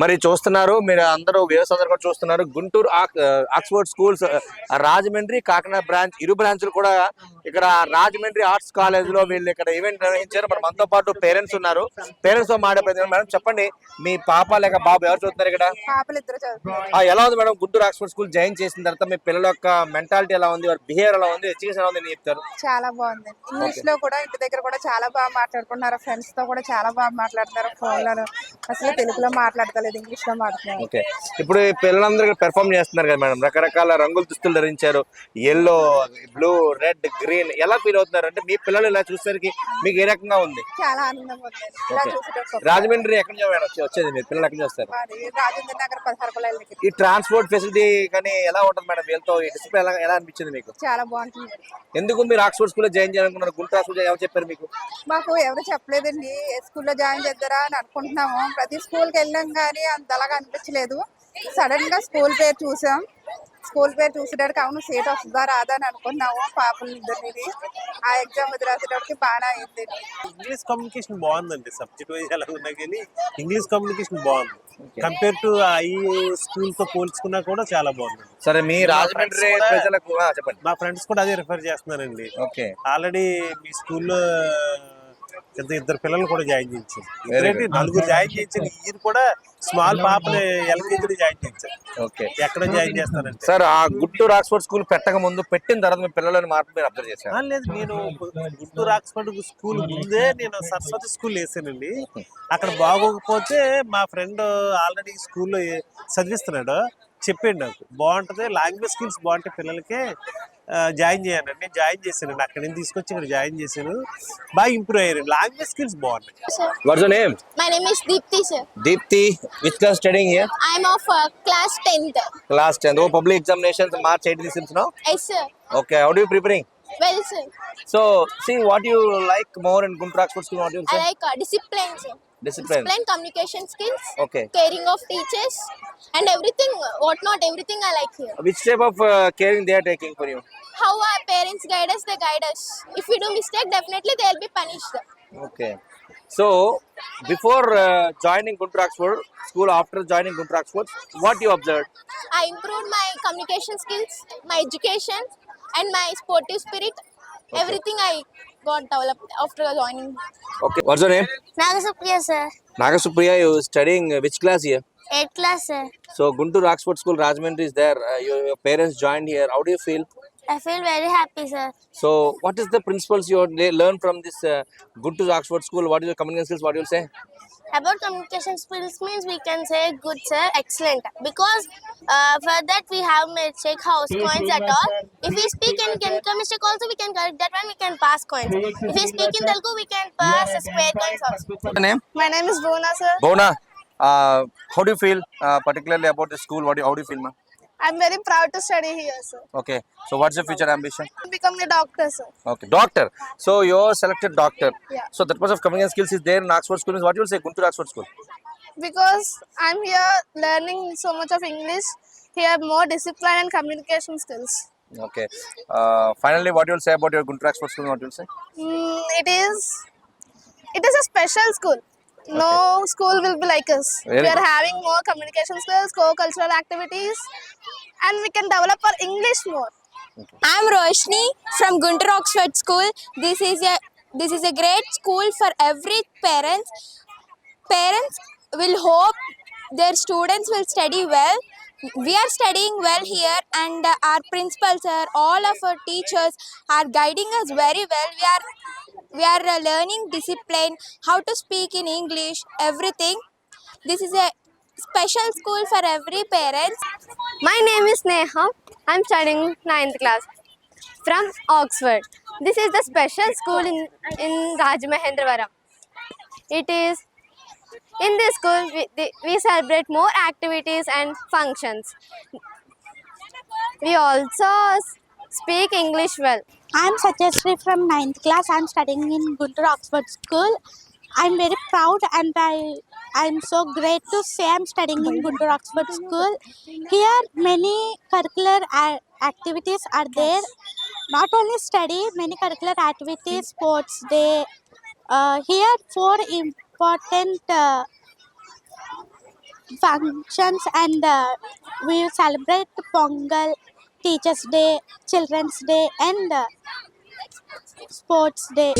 మరి చూస్తున్నారు మీరు అందరూ వ్యవసాయ కూడా చూస్తున్నారు. Guntur Oxford schools Rajahmundry Kakinada branch ఇరు బ్రాంచ్లు కూడా ఇక్కడ రాజమండ్రి ఆర్ట్స్ కాలేజ్లో వీళ్ళు ఇక్కడ ఈవెంట్ నిర్వహించారు. మరి మనతో పాటు పేరెంట్స్ ఉన్నారు. పేరెంట్స్తో మాట్లాడే మేడం చెప్పండి మీ పాప లేక బాబు ఎవరు చూస్తున్నారు ఇక్కడ? ఎలా ఉంది madam? Guntur Oxford school join చేసిన తర్వాత మీ పిల్లల యొక్క మెంటాలిటీ ఎలా ఉంది? వారి బిహేవియర్ ఎలా ఉంది? ఎడ్యుకేషన్ ఎలా ఉంది? అని చెప్తారు? చాలా బాగుంది. ఇంగ్లీష్లో కూడా ఇంటి దగ్గర కూడా చాలా బాగా మాట్లాడుకుంటున్నారు ఫ్రెండ్స్తో కూడా చాలా బాగా మాట్లాడుతున్నారు. ఫోన్లలో అసలు తెలుగులో మాట్లాడతలేదు ఇంగ్లీష్లో మాట్లాడుతున్నారు. ఇప్పుడు పిల్లలందరూ పెర్ఫామ్ చేస్తున్నారు కదా మేడం. రకరకాల రంగుల దుస్తులు ధరించారు. ఎల్లో బ్లూ రెడ్ గ్రీన్ ఎలా ఫీల్ అవుతున్నారు? అంటే మీ పిల్లలు ఇలా చూసేసరికి మీకు ఏ రకంగా ఉంది? చాలా ఆనందంగా ఉంది. రాజమండ్రి ఎక్కడి నుంచి వచ్చేది మీరు పిల్లలు ఎక్కడి నుంచి వస్తారు రాజేంద్ర నగర్ పదహారు ఈ ట్రాన్స్పోర్ట్ ఫెసిలిటీ కానీ ఎలా ఉంటుంది మేడం? వీళ్ళతో ఈ డిసిప్లిన్ ఎలా ఎలా అనిపించింది మీకు? చాలా బాగుంటుంది ఎందుకు మీరు ఆక్స్ఫోర్డ్ స్కూల్లో జాయిన్ చేయాలనుకున్నారు? గుంటూరు ఆక్స్ఫోర్డ్ ఎవరు చెప్పారు మీకు? మాకు ఎవరు చెప్పలేదండి. ఏ స్కూల్లో జాయిన్ చేద్దారా అని అనుకుంటున్నాము. ప్రతి స్కూల్కి వెళ్ళాం కానీ అంతలాగా అనిపించలేదు. సడన్గా స్కూల్ పేరు చూసాం. స్కూల్ పేరు చూసేటప్పటికి అవును సీట్ వస్తుందా రాదా అని అనుకున్నాము పాపలు ఇద్దరిని ఆ ఎగ్జామ్ ఇది రాసేటప్పటికి బాగా అయింది. ఇంగ్లీష్ కమ్యూనికేషన్ బాగుందండి. సబ్జెక్ట్ వైజ్ ఎలా ఉన్నా కానీ ఇంగ్లీష్ కమ్యూనికేషన్ బాగుంది. కంపేర్ టు ఈ స్కూల్తో పోల్చుకున్నా కూడా చాలా బాగుంది సరే మీ రాజమండ్రి ప్రజలకు చెప్పండి. మా ఫ్రెండ్స్ కూడా అదే రిఫర్ చేస్తున్నారండి. ఓకే ఆల్రెడీ మీ స్కూల్లో పెద్ద ఇద్దరు పిల్లలు కూడా జాయిన్ చేయించారు. ఇద్దరేంటి. నలుగురు జాయిన్ చేయించారు ఈయన కూడా స్మాల్ పాపని ఎల్కేజీ జాయిన్ చేయించారు. ఓకే ఎక్కడ జాయిన్ చేస్తారంటే? సార్ ఆ గుంటూరు ఆక్స్ఫోర్డ్ స్కూల్ పెట్టక ముందు పెట్టిన తర్వాత మీ పిల్లలని మార్పు మీరు అబ్జర్వ్ చేశారు? ఆ, లేదు. నేను గుంటూరు ఆక్స్ఫర్డ్ స్కూల్ ముందే నేను సరస్వతి స్కూల్ వేసానండి. అక్కడ బాగోకపోతే మా ఫ్రెండ్ ఆల్రెడీ స్కూల్లో చదివిస్తున్నాడు. చెప్పాడు నాకు. బాగుంటది లాంగ్వేజ్ స్కిల్స్ బాగుంటాయి పిల్లలకి జాయిన్ చేయాలండి నేను జాయిన్ చేశానండి అక్కడ నుంచి తీసుకొచ్చి ఇక్కడ జాయిన్ చేశాను. బాగా ఇంప్రూవ్ అయ్యారు. లాంగ్వేజ్ స్కిల్స్ బాగుంటాయి what's your name. Deepti which class studying here I am of class 10th. Class 10 oh public examinations March 18 seems no Yes sir. Okay how do you preparing Well sir. So see what you like more in Guntur Oxford school what you I say like uh, discipline sir. discipline, communication skills, okay, caring of teachers, and everything, what not, everything I like here. Which type of uh, caring they are taking for you? How our parents guide us, they guide us. If we do mistake, definitely they'll be punished. Okay. So, before uh, joining Guntur Oxford School, after joining Guntur Oxford, what you observed? I improved my communication skills, my education, and my sportive spirit Everything I got developed after joining. Okay. What's your name? Nagasupriya, sir. Nagasupriya, you studying which class here? Eighth class, sir. So Guntur Oxford School Rajmundry is there. Uh, your, your parents joined here. How do you feel? I feel very happy, sir. So what is the principles you learn from this uh, Guntur Oxford School? What is your communication skills? What do you say? About communication skills means we can say good sir, excellent. Because uh, for that we have made check house coins at all. If we speak in Kenka mistake also we can correct that one, we can pass coins. If we speak in Telugu we can pass square coins also. What's your name? My name is Bhuvana sir. Bona. Uh, how do you feel uh, particularly about the school? What do you, how do you feel, ma? I'm very proud to study here sir. Okay. So, what's your future ambition? Become a doctor sir. Okay, doctor. So, you're selected doctor. Yeah. So, that much of communication skills is there in Oxford school. What you will say? Guntur Oxford school. Because I'm here learning so much of English, here more discipline and communication skills. Okay. Uh, finally, what you will say about your Guntur Oxford school? What you will say? Mm, it is it is a special school. No school will be like us. Very we are good. having more communication skills, co-cultural activities, and we can develop our English more. I'm Roshni from Guntur Oxford School. This is a this is a great school for every parents. Parents will hope their students will study well. We are studying well here, and uh, our principals are all of our teachers are guiding us very well. We are we are uh, learning discipline, how to speak in English, everything. This is a special school for every parents. My name is Neha. I'm studying 9th class from Oxford. This is the special school in, in Rajmahendravaram. It is in this school we, we celebrate more activities and functions. We also speak English well. I'm Satyashree from 9th class. I'm studying in Guntur Oxford School. I'm very proud and I I'm so great to say I'm studying in Guntur Oxford School. Here, many curricular activities are there. Not only study, many curricular activities, sports day. Uh, here, four important uh, functions, and uh, we celebrate Pongal, Teachers' Day, Children's Day, and uh, Sports Day.